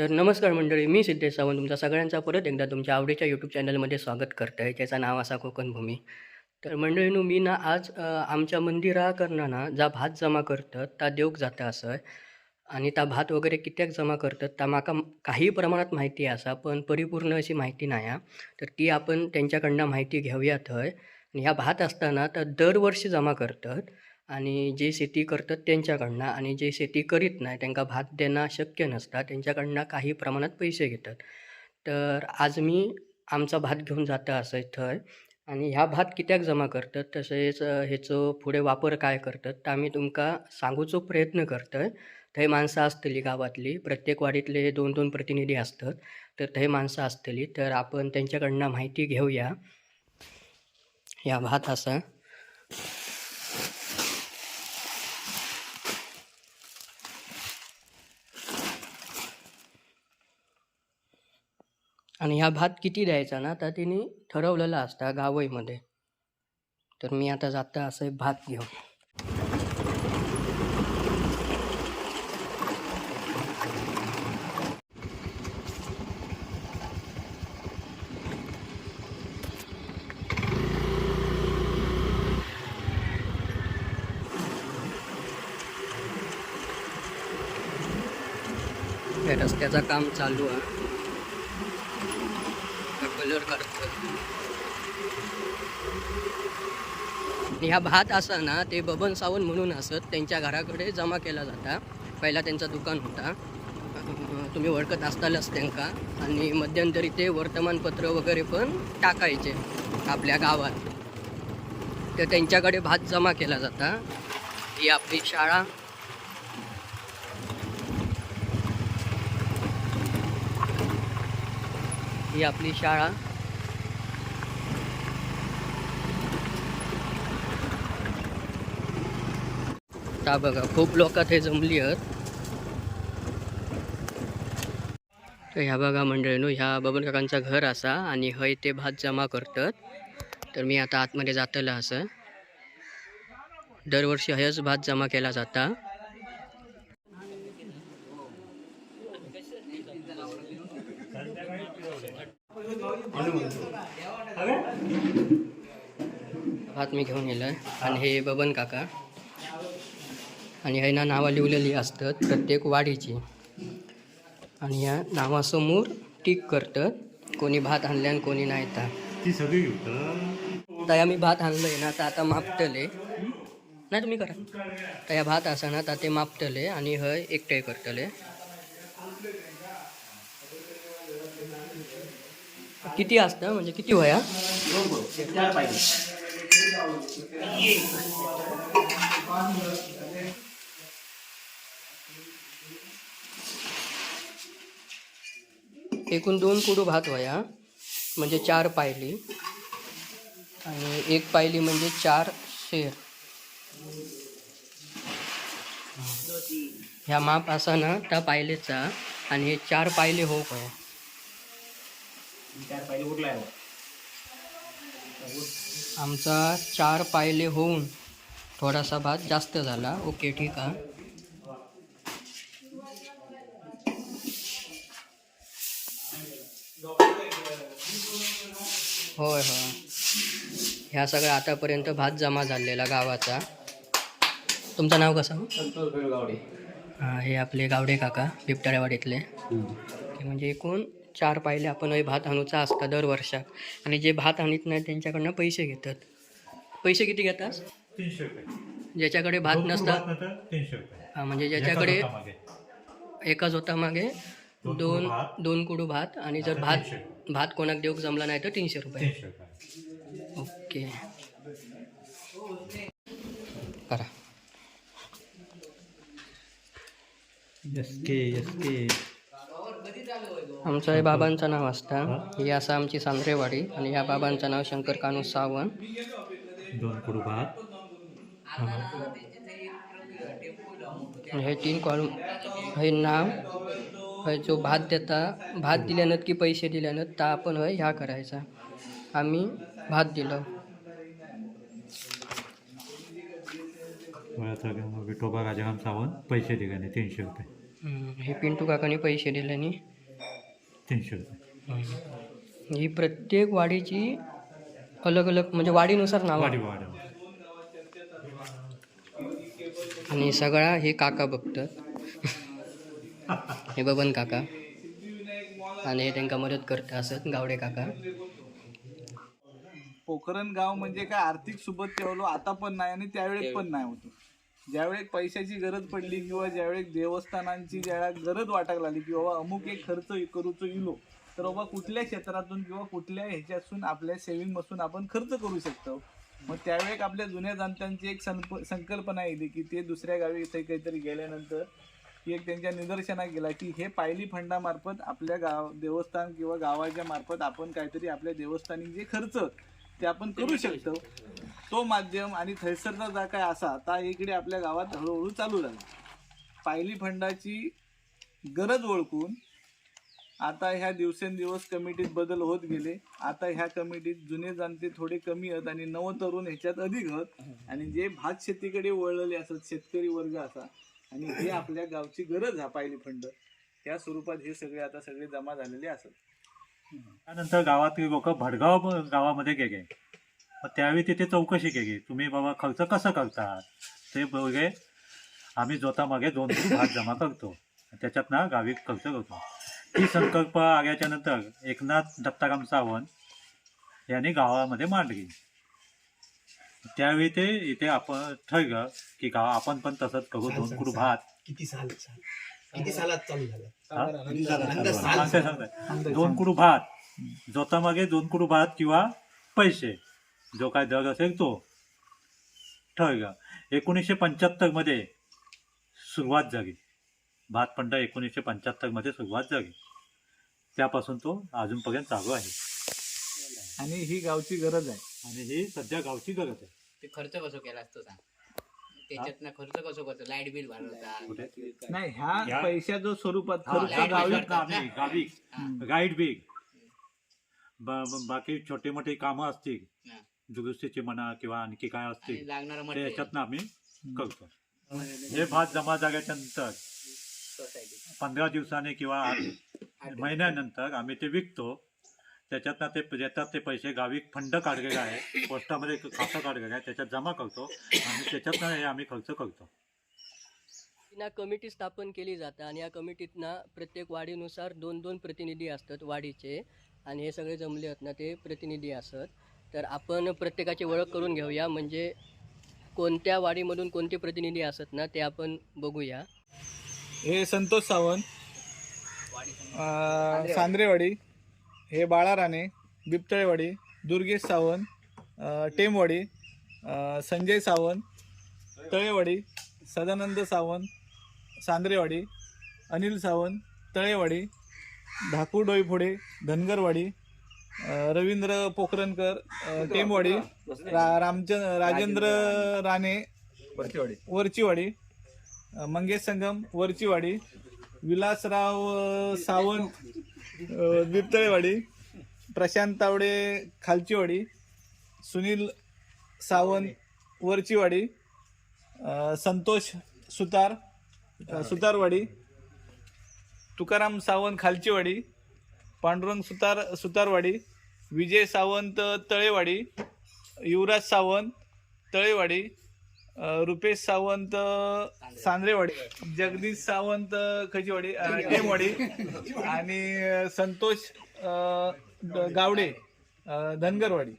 तर नमस्कार मंडळी मी सिद्धेश सावंत तुमचा सगळ्यांचा परत एकदा तुमच्या आवडीच्या यूट्यूब चॅनलमध्ये स्वागत करत आहे ज्याचं नाव असा कोकणभूमी तर मंडळीनू मी ना आज आमच्या मंदिराकडनं ना जा भात जमा करतात ता देवक जाता असं. आणि त्या भात वगैरे कित्याक जमा करतात ता म्हाका काही प्रमाणात माहिती असा पण परिपूर्ण अशी माहिती नाही तर ती आपण त्यांच्याकडनं माहिती घेऊया थंय आणि ह्या भात असताना तर दरवर्षी जमा करतात. आणि जे शेती करतात त्यांच्याकडनं आणि जे शेती करीत नाही त्यांना भात देणं शक्य नसतं. त्यांच्याकडनं काही प्रमाणात पैसे घेतात. तर आज मी आमचा भात घेऊन जाता असं थंय आणि ह्या भात कित्याक जमा करतात? तसेच हेचो फुडें वापर काय करतात? तर आम्ही तुमका सांगूचो प्रयत्न करतोय. थंय माणसं असतली गावातली. प्रत्येक वाडीतले दोन दोन प्रतिनिधी असतात. तर थंय माणसं असतली. तर आपण त्यांच्याकडनं माहिती घेऊया. ह्या भात असा. आणि ह्या भात किती द्यायचा ना तर तिने ठरवलेला असता गावईमध्ये. तर मी आता जाता असं भात घेऊन. रस्त्याचं काम चालू आहे कलर करतो ह्या भात असताना ते बबन सावंत म्हणून असत त्यांच्या घराकडे जमा केला जाता. पहिला त्यांचा दुकान होता. तुम्ही ओळखत असतालच त्यांका. आणि मध्यंतरी ते वर्तमानपत्र वगैरे पण टाकायचे आपल्या गावात. तर त्यांच्याकडे भात जमा केला जाता. ही आपली शाळा. ही आपली शाळा. ता बघा खूप लोक ते जमली आहेत. तर ह्या बघा मंडळीनो ह्या बबन काकांचं घर असा आणि हय ते भात जमा करतात. तर मी आता आतमध्ये जातलं असं. दरवर्षी हयच भात जमा केला जाता. भात मी घेऊन येलं आणि हे बबन काका. आणि ह्यांना नावं लिहिलेली असतात प्रत्येक वाडीची आणि या नावासमोर टीक करतात कोणी भात आणले आणि कोणी नाही तर. ती सगळी मी भात आणलंय ना तर आता मापटले नाही तुम्ही करा. तर या भात असा ना तर ते मापटले आणि हय एकटे करतले. किती असतं? म्हणजे किती वया? एकूण दोन कुडू भात वया म्हणजे चार पायली. आणि एक पायली म्हणजे चार शेर. ह्या माप असा ना त्या पायलेचा. आणि हे चार पायले हो काय आमचा चार पायले होऊन थोडासा भात जास्त झाला. ओके ठीक आहे. होय होय. ह्या सगळ्या आतापर्यंत भात जमा झालेला गावाचा. तुमचं नाव कसं? संतोष बेळगावडे. हां हे आपले गावडे काका बिबटाळेवाडीतले की म्हणजे एकूण चार पायले आपण हे भात आणूचा असता दर वर्षाक आणि जे भात आणत नाही त्यांच्याकडनं पैसे घेतात. पैसे किती घेतात? तीनशे रुपये. ज्याच्याकडे भात नसतात नंतर तीनशे रुपये. हां म्हणजे ज्याच्याकडे. एकाच होता मागे दोन दोन कुडू भात. आणि जर भात. भात कोणाक देऊक जमला नाही तर तीनशे रुपये. ओके. करा. आमचं हे बाबांचं नाव असता. ही? असा आमची सांद्रेवाडी आणि या बाबांचं नाव शंकर कानू सावंत. दोन कुडू भात. हे तीन कॉलम हे नाव हे जो भात देता भात दिल्यानं की पैसे दिल्यानं ता आपण हय ह्या करायचा. आम्ही भात दिलं. विठोबा राजाराम सावंत पैसे दिले तीनशे रुपये. हे पिंटू काकाने पैसे दिल्याने तीनशे रुपये. ही प्रत्येक वाडीची अलग अलग म्हणजे वाडीनुसार नाव. आणि सगळा हे काका बघतात. हे बबन काका. आणि हे त्यांना मदत करता असत गावडे काका. पोखरण गाव म्हणजे काय आर्थिक सुबत ठेवलो आता पण नाही आणि त्यावेळेस पण नाही होतो. ज्यावेळेस पैशाची गरज पडली किंवा ज्यावेळेस देवस्थानांची ज्यावेळेस गरज वाटायला लागली की बाबा अमुक एक खर्च करूचो इलो तर बाबा कुठल्या क्षेत्रातून किंवा कुठल्या ह्याच्यातून आपल्या सेव्हिंग मधून आपण खर्च करू शकतो? मग त्यावेळेस आपल्या जुन्या जाणत्यांची एक संकल्पना येते की ते दुसऱ्या गावी इथे काहीतरी गेल्यानंतर की एक त्यांच्या निदर्शनात गेला की हे पायली फंडामार्फत आपल्या गाव देवस्थान किंवा गावाच्या मार्फत आपण काहीतरी आपल्या देवस्थानी जे खर्च ते आपण करू शकतो. तो माध्यम आणि थैसरचा जा काय असा आता इकडे आपल्या गावात हळूहळू चालू झाला. पायली फंडाची गरज ओळखून आता ह्या दिवसेंदिवस कमिटीत बदल होत गेले. आता ह्या कमिटीत जुने जाणते थोडे कमी आहेत आणि नवतरुण ह्याच्यात अधिक आहेत. आणि जे भात शेतीकडे वळलेले असत शेतकरी वर्ग असा आणि हे आपल्या गावची गरज हा पाहिली फंड. त्या स्वरूपात हे सगळे आता सगळे जमा झालेले असत. त्यानंतर गावातील लोक भडगाव गावामध्ये गेले. मग त्यावेळी तिथे चौकशी केली. तुम्ही बाबा खर्च कसं करतात? ते बघे. आम्ही जोतामागे दोन तीन भाग जमा करतो. त्याच्यात ना गावी खर्च करतो. ही संकल्प आल्याच्यानंतर एकनाथ दत्ताराम सावंत यांनी गावामध्ये मांडली. त्यावेळी ते इथे आपण ठरलं की गाव आपण पण तसंच करू दोन कुडू भात. किती साल साल. किती सालात चालू झालं? हा? अंदाज साल सांगते सांगते दोन कुडू भात. जोतामागे दोन कुडू भात किंवा पैसे. जो काय दर असेल तो. ठरला एकोणीसशे पंच्याहत्तरमध्ये सुरुवात झाली. भात पंड एकोणीसशे पंच्याहत्तरमध्ये सुरुवात झाली. त्यापासून तो अजूनपर्यंत चालू आहे. आणि ही गावची गरज आहे. आणि ही सध्या गावची गरज आहे. ते खर्च कसो केला असतो सांग? त्याच्यातनं खर्च कसो करतो? लाइट बिल भरवता. नाही ह्या या- पैशाच्या स्वरूपात हा, खर्च ह्या गावी हा. गाईड बिग ब- ब- बाकी छोटे मोठे कामं असतील. हा. दुरुस्तीची म्हणा किंवा आणखी काय आणि असतील लागणारं ते मटेरियल याच्यातनं आम्ही करतो हे भात जमा झाल्याच्यानंतर सोसायटी. पंधरा दिवसाने किंवा महिन्यानंतर आम्ही ते विकतो. त्याच्यातनं ते त्याच्यात ते पैसे गावी फंड काढलेला आहे पोस्टामध्ये एक खातं काढलेलं आहे त्याच्यात जमा करतो आणि त्याच्यातनं हे आम्ही खर्च करतो. ना कमिटी स्थापन केली जातं आणि या कमिटीतनं प्रत्येक वाडीनुसार दोन दोन प्रतिनिधी असतात वाडीचे आणि हे सगळे जमले आहेत ना ते प्रतिनिधी असत तर आपण प्रत्येकाची ओळख करून घेऊया म्हणजे कोणत्या वाडीमधून कोणते प्रतिनिधी असत ना ते आपण बघूया. हे संतोष सावंत सांद्रेवाडी. हे बाळा राणे बिबतळेवाडी दुर्गेश सावंत टेमवाडी संजय सावंत तळेवाडी सदानंद सावंत सांद्रेवाडी अनिल सावंत तळेवाडी धाकू डोईफोडे धनगरवाडी रवींद्र पोखरणकर टेमवाडी रा रामचंद राजेंद्र राणे वरचीवाडी वरचीवाडी मंगेश संगम वरचीवाडी विलासराव सावंत बिबतळेवाडी प्रशांत तावडे खालचीवाडी सुनील सावंत वरचीवाडी संतोष सुतार अ, सुतारवाडी तुकाराम सावंत खालचीवाडी पांडुरंग सुतार सुतारवाडी विजय सावंत तळेवाडी युवराज सावंत तळेवाडी रुपेश सावंत सांद्रेवाडी. जगदीश सावंत खजीवाडी टेमवाडी आणि संतोष गावडे धनगरवाडी.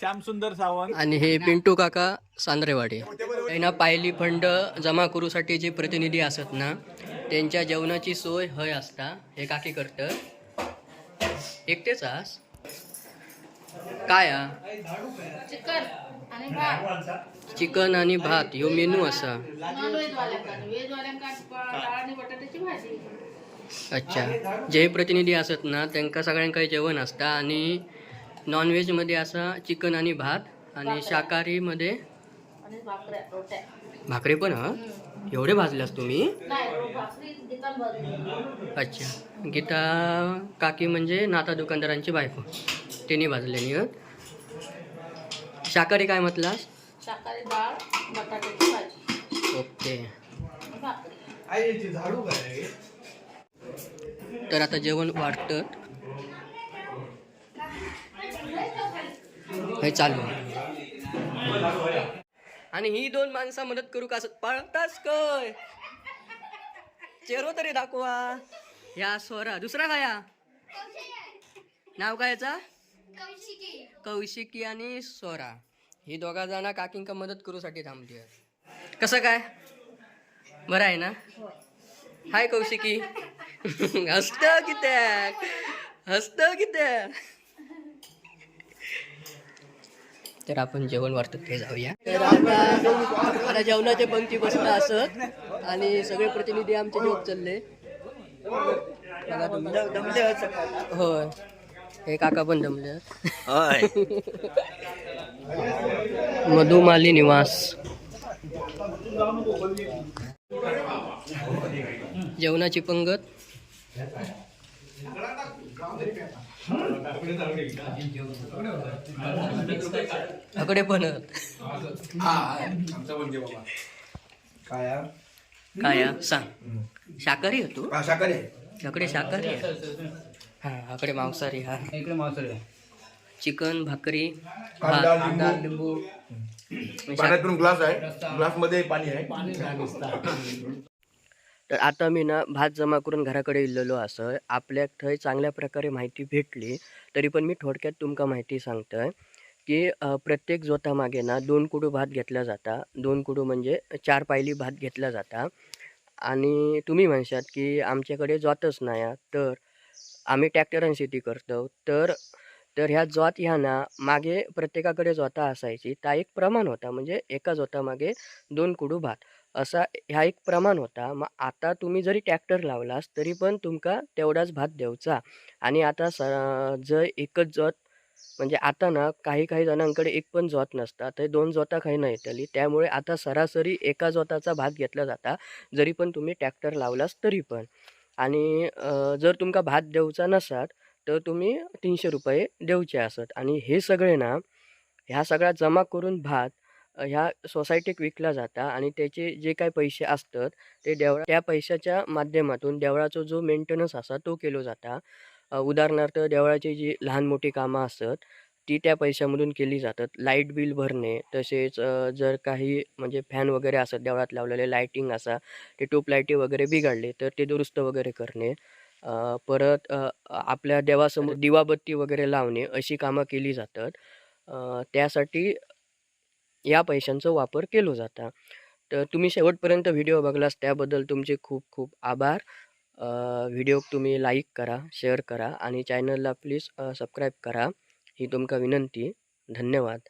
श्यामसुंदर सावंत. आणि हे पिंटू काका सांद्रेवाडी. त्यांना पायली फंड जमा करूसाठी जे प्रतिनिधी असत ना त्यांच्या जेवणाची सोय हय असता हे काकी करतं. एकटेच आस काय चिकन आणि भात. चिकन आणि भात ह्यो मेनू असा. नॉन व्हेज व्हेज अच्छा. जे प्रतिनिधी असत ना त्यांका सगळ्यांका जेवण असता आणि नॉनव्हेजमध्ये असा चिकन आणि भात आणि भाकऱ्या. रोट्या. भाकरी पण हा? एवढे भाजल्यास तुम्ही? अच्छा. गीता काकी म्हणजे नाता दुकानदारांची बायको. तिने भाजलेली आहेत शाकाहारी काय म्हटलास? शाकाहारी डाळ बटाट्याची भाजी. ओके. झाडू तर आता जेवण वाढतं. हे चालू. आणि ही दोन माणसं मदत करू का असं पळताच काय? चेहरो तरी दाखवा. या स्वरा. दुसरा काया नाव काय याचा? कौशिकी. आणि स्वरा ही दोघा जण काकींका मदत करूसाठी थांबते कसं काय? बरं आहे ना? हाय कौशिकी. हसत कित्याक हसत कित्याक तर आपण जेवण वाढतो ते जाऊया. तर आता आता जेवणाचे पंक्ती बसला असत आणि सगळे प्रतिनिधी आमचे जेवत चालले. होय. हे काका पण जमले. मधुमाली निवास. जेवणाची पंगत. अकडे पण. काय? काय? सांग. शाकाहारी होतो शाकाहारी अकडे शाकाहारी आहे. हा अकडे मांसाहारी हा. इकडे मावसर चिकन भाकरी कांदा, भात, लिंबू. कांदा, लिंबू. म्हणजे पाण्यातून ग्लास आहे. ग्लासमध्ये पाणी आहे. तर आता मी ना भात जमा करून घराकडे इल्लेलो असं. आपल्याक थंय चांगल्या प्रकारे माहिती भेटली तरी पण मी थोडक्यात तुमका माहिती सांगतोय की अ, प्रत्येक जोतामागे ना दोन कुडू भात घेतला जाता. दोन कुडू म्हणजे चार पायली भात घेतला जाता. आणि तुम्ही म्हणशात की आमच्याकडे जोतच नाही हा. तर आम्ही ट्रॅक्टरान शेती करतो. तर तर ह्या जोत ह्या ना मागे प्रत्येकाकडे जोता असायची. ता एक प्रमाण होता. म्हणजे एका जोतामागे दोन कुडू भात. असा ह्या एक प्रमाण होता. मग आता तुम्ही जरी ट्रॅक्टर लावलास तरी पण तुमका तेवढाच भात द्यावचा आणि आता स जर एकच जोत म्हणजे आता ना काही काही जणांकडे एक पण जोत नसता. तर दोन जोता काही नाही येतली. त्यामुळे आता सरासरी एका जोताचा भात घेतला जाता. जरी पण तुम्ही ट्रॅक्टर लावलास तरी पण. आणि जर तुमका भात देऊचा नसात तर तुम्ही तीनशे रुपये देऊचे असत. आणि हे सगळे ना ह्या सगळ्या जमा करून भात ह्या सोसायटीक विकला जाता आणि त्याचे जे काही पैसे असतात ते देवळा त्या पैशाच्या माध्यमातून देवळाचा जो मेंटेनन्स असा तो केलो जाता. उदाहरणार्थ देवळाची जी लहान मोठी कामं असतात ती त्या पैशामधून केली जातात. लाइट बिल भरणे तसेच जर काही म्हणजे फॅन वगैरे असत देवळात लावलेले लाईटिंग असा ते ट्यूब लाईटी वगैरे बिघडले तर ते दुरुस्त वगैरे करणे परत आपल्या देवासमोर दिवाबत्ती वगैरे लावणे अशी कामं केली जातात. त्यासाठी या पैशांचा वापर केलो जाता. तर तुम्ही शेवटपर्यंत व्हिडिओ बघलास त्याबद्दल तुमचे खूप खूप आभार. व्हिडिओ तुम्ही लाईक करा शेअर करा आणि चॅनलला प्लीज सबस्क्राईब करा. ही तुमका विनंती. धन्यवाद.